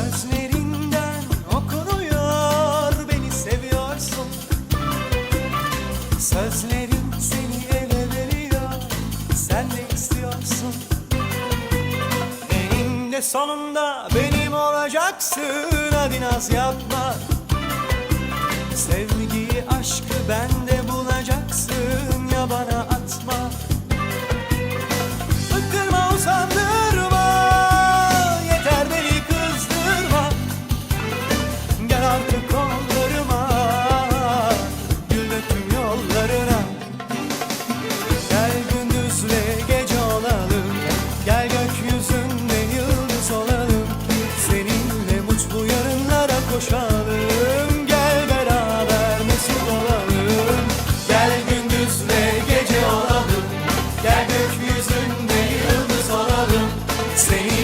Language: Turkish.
Gözlerinden okunuyor beni seviyorsun. Sözlerin seni ele veriyor sen de istiyorsun. Eninde sonunda benim olacaksın hadi naz yapma coşalım Gel beraber mesut olalım. Gel gündüzle gece olalım Gel gökyüzünde yıldız olalım. Seni